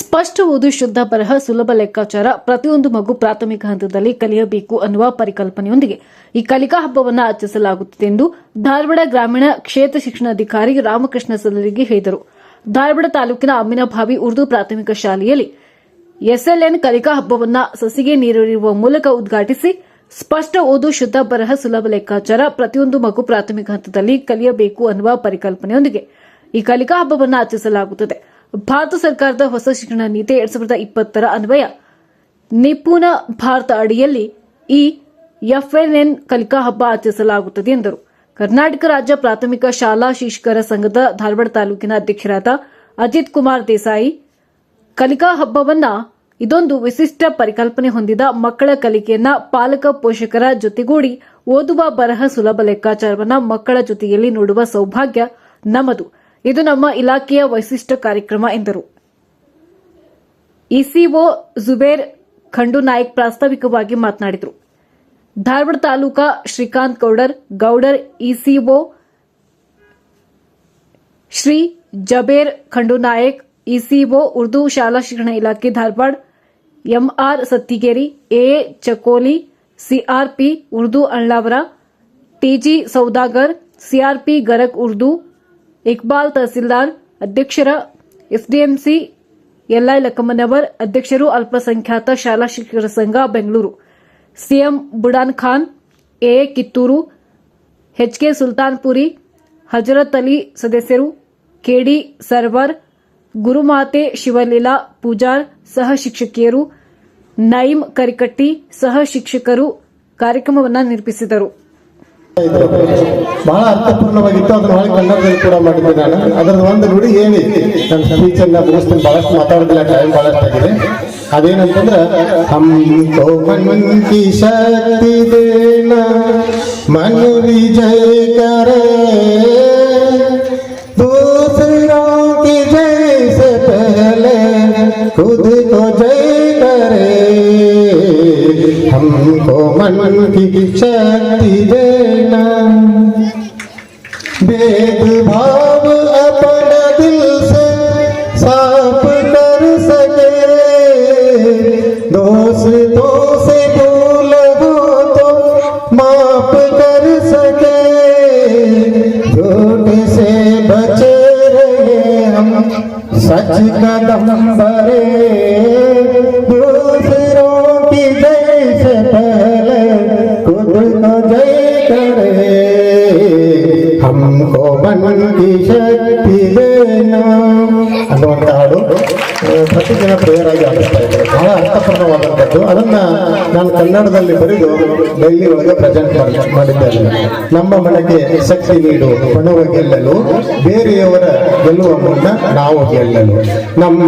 ಸ್ಪಷ್ಟ ಓದು, ಶುದ್ಧ ಬರಹ, ಸುಲಭ ಲೆಕ್ಕಾಚಾರ, ಪ್ರತಿಯೊಂದು ಮಗು ಪ್ರಾಥಮಿಕ ಹಂತದಲ್ಲಿ ಕಲಿಯಬೇಕು ಅನ್ನುವ ಪರಿಕಲ್ಪನೆಯೊಂದಿಗೆ ಈ ಕಲಿಕಾ ಹಬ್ಬವನ್ನು ಆಚರಿಸಲಾಗುತ್ತಿದೆ ಎಂದು ಧಾರವಾಡ ಗ್ರಾಮೀಣ ಕ್ಷೇತ್ರ ಶಿಕ್ಷಣಾಧಿಕಾರಿ ರಾಮಕೃಷ್ಣ ಸದರಿಗೆ ಹೇಳಿದರು. ಧಾರವಾಡ ತಾಲೂಕಿನ ಅಮ್ಮಿನಭಾವಿ ಉರ್ದು ಪ್ರಾಥಮಿಕ ಶಾಲೆಯಲ್ಲಿ ಎಸ್ಎಲ್ಎನ್ ಕಲಿಕಾ ಹಬ್ಬವನ್ನು ಸಸಿಗೆ ನೀರಿರುವ ಮೂಲಕ ಉದ್ಘಾಟಿಸಿ ಸ್ಪಷ್ಟ ಓದು, ಶುದ್ಧ ಬರಹ, ಸುಲಭ ಲೆಕ್ಕಾಚಾರ, ಪ್ರತಿಯೊಂದು ಮಗು ಪ್ರಾಥಮಿಕ ಹಂತದಲ್ಲಿ ಕಲಿಯಬೇಕು ಅನ್ನುವ ಪರಿಕಲ್ಪನೆಯೊಂದಿಗೆ ಈ ಕಲಿಕಾ ಹಬ್ಬವನ್ನು ಆಚರಿಸಲಾಗುತ್ತದೆ. ಭಾರತ ಸರ್ಕಾರದ ಹೊಸ ಶಿಕ್ಷಣ ನೀತಿ ಎರಡ್ ಸಾವಿರದ ಇಪ್ಪತ್ತರ ಅನ್ವಯ. ನಿಪುಣ ಭಾರತ ಅಡಿಯಲ್ಲಿ ಈ ಎಫ್ಎನ್ಎನ್ ಕಲಿಕಾ ಹಬ್ಬ ಆಚರಿಸಲಾಗುತ್ತದೆ ಎಂದರು. ಕರ್ನಾಟಕ ರಾಜ್ಯ ಪ್ರಾಥಮಿಕ ಶಾಲಾ ಶಿಕ್ಷಕರ ಸಂಘದ ಧಾರವಾಡ ತಾಲೂಕಿನ ಅಧ್ಯಕ್ಷರಾದ ಅಜಿತ್ ಕುಮಾರ್ ದೇಸಾಯಿ, ಕಲಿಕಾ ಹಬ್ಬವನ್ನ ಇದೊಂದು ವಿಶಿಷ್ಟ ಪರಿಕಲ್ಪನೆ ಹೊಂದಿದ ಮಕ್ಕಳ ಕಲಿಕೆಯನ್ನ ಪಾಲಕ ಪೋಷಕರ ಜೊತೆಗೂಡಿ ಓದುವ ಬರಹ ಸುಲಭ ಲೆಕ್ಕಾಚಾರವನ್ನ ಮಕ್ಕಳ ಜೊತೆಯಲ್ಲಿ ನೋಡುವ ಸೌಭಾಗ್ಯ ನಮ್ಮದು ಇದು ನಮ್ಮ ಇಲಾಖೆಯ ವೈಶಿಷ್ಟ್ಯ ಕಾರ್ಯಕ್ರಮ ಎಂದರು. ಇಸಿಒ ಜುಬೇರ್ ಖಂಡುನಾಯ್ಕ್ ಪ್ರಾಸ್ತಾವಿಕವಾಗಿ ಮಾತನಾಡಿದರು. ಧಾರವಾಡ ತಾಲೂಕಾ ಶ್ರೀಕಾಂತ್ ಗೌಡರ್ ಗೌಡರ್ ಇಸಿಒ ಶ್ರೀ ಜಬೇರ್ ಖಂಡು ನಾಯಕ್, ಇಸಿಒ ಉರ್ದು ಶಾಲಾ ಶಿಕ್ಷಣ ಇಲಾಖೆ Dharwad, MR Sattigeri A Chakoli, CRP Urdu ಅಳ್ಳಾವರ TG Saudagar, CRP ಗರಕ್ Urdu Iqbal tahsildar ಅಧ್ಯಕ್ಷರ ಎಸ್ಡಿಎಂಸಿ ಎಲ್ಐ ಲಕ್ಕಮ್ಮನವರ್ ಅಧ್ಯಕ್ಷರು ಅಲ್ಪಸಂಖ್ಯಾತ ಶಾಲಾ ಶಿಕ್ಷಕರ ಸಂಘ Bengaluru. CM Budan Khan, A Kittur HK Sultanpuri, Hazrat Ali ಸದಸ್ಯರು ಕೆಡಿ ಸರ್ವರ್, ಗುರುಮಾತೆ ಶಿವಲೀಲಾ ಪೂಜಾರ್ ಸಹ ಶಿಕ್ಷಕಿಯರು, ನೈಮ್ ಕರಿಕಟ್ಟಿ ಸಹ ಶಿಕ್ಷಕರು ಕಾರ್ಯಕ್ರಮವನ್ನು ನಿರ್ಮಿಸಿದರು ಬಹಳ ಅರ್ಥಪೂರ್ಣವಾಗಿತ್ತು ಅದನ್ನ ಒಳಗೆ ಕನ್ನಡದಲ್ಲಿ ಕೂಡ ಮಾಡಿದ್ದೆ ನಾನು ಅದರ ಒಂದು ನುಡಿ ಹೇಳಿ ನನ್ನ ಸ್ಪೀಚ್ ಅನ್ನ ಮುಗಿಸ್ತೀನಿ, ಬಹಳಷ್ಟು ಮಾತಾಡೋದಿಲ್ಲ ಟೈಮ್ ಬಹಳಷ್ಟು ಆಗಿದೆ. ಅದೇನಂತಂದ್ರೆ ಮನ್ ಕಿ ಶಕ್ತಿ ದೇನ ಮನು ವಿಜಯ करे मन की शक्ति देना भेदभाव अपना दिल से साफ़ कर सके। दोस्तों से भूल हो तो माफ़ कर सके। झूठ से बचे रहे हम, सच कदम भरे दूसरों की जय ಶಕ್ತಿ ಶಕ್ತಿ ಅನ್ನುವಂಥ ಹಾಡು ಪ್ರತಿದಿನ ಪ್ರೇಯರಾಗಿ ಆಡಿಸ್ತಾ ಇದ್ದಾರೆ ಬಹಳ ಅರ್ಥಪೂರ್ಣವಾದಂಥದ್ದು ಅದನ್ನು ನಾನು ಕನ್ನಡದಲ್ಲಿ ಬರೆದು ಡೆಲ್ಲಿ ಒಳಗೆ ಪ್ರೆಸೆಂಟ್ ಮಾಡಿದ್ದೇನೆ ನಮ್ಮ ಮನೆಗೆ ಶಕ್ತಿ ನೀಡು ಬಣವ ಗೆಲ್ಲಲು ಬೇರೆಯವರ ಗೆಲ್ಲುವ ಮುನ್ನ ನಾವು ಗೆಲ್ಲಲು ನಮ್ಮ